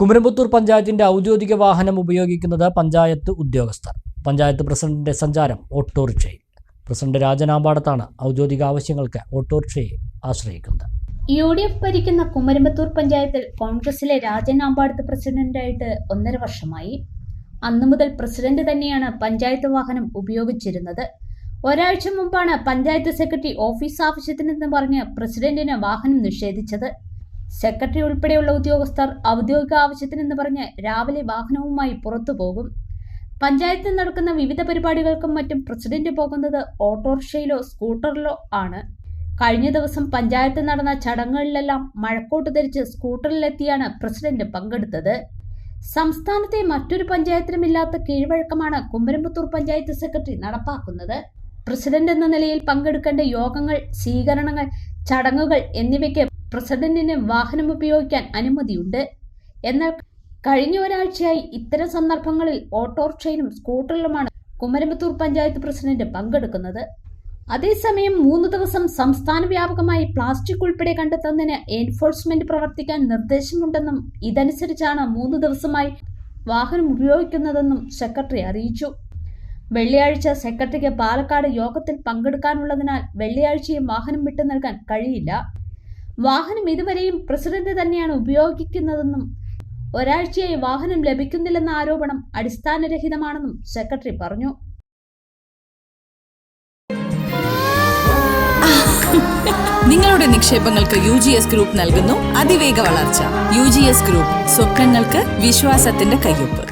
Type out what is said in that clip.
കുമരമ്പത്തൂർ പഞ്ചായത്തിന്റെ ഔദ്യോഗിക വാഹനം ഉപയോഗിക്കുന്നത് പഞ്ചായത്ത് ഉദ്യോഗസ്ഥർ. പഞ്ചായത്ത് പ്രസിഡന്റിന്റെ സഞ്ചാരം ഓട്ടോറിക്ഷയിൽ. പ്രസിഡന്റ് രാജനാമ്പാടത്താണ് ഔദ്യോഗിക ആവശ്യങ്ങൾക്ക് ഓട്ടോറിക്ഷയെ ആശ്രയിക്കുന്നത്. യു ഡി എഫ് ഭരിക്കുന്ന കുമരമ്പത്തൂർ പഞ്ചായത്തിൽ കോൺഗ്രസിലെ രാജനാമ്പാടത്ത് പ്രസിഡന്റായിട്ട് ഒന്നര വർഷമായി. അന്നു മുതൽ പ്രസിഡന്റ് തന്നെയാണ് പഞ്ചായത്ത് വാഹനം ഉപയോഗിച്ചിരുന്നത്. ഒരാഴ്ച മുമ്പാണ് പഞ്ചായത്ത് സെക്രട്ടറി ഓഫീസ് ആവശ്യത്തിനെന്ന് പറഞ്ഞ് പ്രസിഡന്റിന് വാഹനം നിഷേധിച്ചത്. സെക്രട്ടറി ഉൾപ്പെടെയുള്ള ഉദ്യോഗസ്ഥർ ഔദ്യോഗിക ആവശ്യത്തിനെന്ന് പറഞ്ഞ് രാവിലെ വാഹനവുമായി പുറത്തു പോകും. പഞ്ചായത്തിൽ നടക്കുന്ന വിവിധ പരിപാടികൾക്കും മറ്റും പ്രസിഡന്റ് പോകുന്നത് ഓട്ടോറിക്ഷയിലോ സ്കൂട്ടറിലോ ആണ്. കഴിഞ്ഞ ദിവസം പഞ്ചായത്ത് നടന്ന ചടങ്ങുകളിലെല്ലാം മഴക്കോട്ട് ധരിച്ച് സ്കൂട്ടറിലെത്തിയാണ് പ്രസിഡന്റ് പങ്കെടുത്തത്. സംസ്ഥാനത്തെ മറ്റൊരു പഞ്ചായത്തിലുമില്ലാത്ത കീഴ്വഴക്കമാണ് കുമരമ്പത്തൂർ പഞ്ചായത്ത് സെക്രട്ടറി നടപ്പാക്കുന്നത്. പ്രസിഡന്റ് എന്ന നിലയിൽ പങ്കെടുക്കേണ്ട യോഗങ്ങൾ സ്വീകരണങ്ങൾ ചടങ്ങുകൾ എന്നിവയ്ക്ക് പ്രസിഡന്റിന് വാഹനം ഉപയോഗിക്കാൻ അനുമതിയുണ്ട്. എന്നാൽ കഴിഞ്ഞ ഒരാഴ്ചയായി ഇത്തരം സന്ദർഭങ്ങളിൽ ഓട്ടോറിക്ഷയിലും സ്കൂട്ടറിലുമാണ് കുമരമ്പത്തൂർ പഞ്ചായത്ത് പ്രസിഡന്റ് പങ്കെടുക്കുന്നത്. അതേസമയം മൂന്ന് ദിവസം സംസ്ഥാന വ്യാപകമായി പ്ലാസ്റ്റിക് ഉൾപ്പെടെ കണ്ടെത്തുന്നതിന് എൻഫോഴ്സ്മെന്റ് പ്രവർത്തിക്കാൻ നിർദ്ദേശമുണ്ടെന്നും ഇതനുസരിച്ചാണ് മൂന്ന് ദിവസമായി വാഹനം ഉപയോഗിക്കുന്നതെന്നും സെക്രട്ടറി അറിയിച്ചു. വെള്ളിയാഴ്ച സെക്രട്ടറിക്ക് പാലക്കാട് യോഗത്തിൽ പങ്കെടുക്കാനുള്ളതിനാൽ വെള്ളിയാഴ്ചയും വാഹനം വിട്ടു നൽകാൻ കഴിയില്ല. വാഹനം ഇതുവരെയും പ്രസിഡന്റ് തന്നെയാണ് ഉപയോഗിക്കുന്നതെന്നും ഒരാഴ്ചയായി വാഹനം ലഭിക്കുന്നില്ലെന്ന ആരോപണം അടിസ്ഥാനരഹിതമാണെന്നും സെക്രട്ടറി പറഞ്ഞു. നിങ്ങളുടെ നിക്ഷേപങ്ങൾക്ക് യു ജി എസ് ഗ്രൂപ്പ് നൽകുന്നു. അതിവേഗ വളർച്ച. യു ജി എസ് ഗ്രൂപ്പ് സ്വപ്നങ്ങൾക്ക് വിശ്വാസത്തിന്റെ കയ്യൊപ്പ്.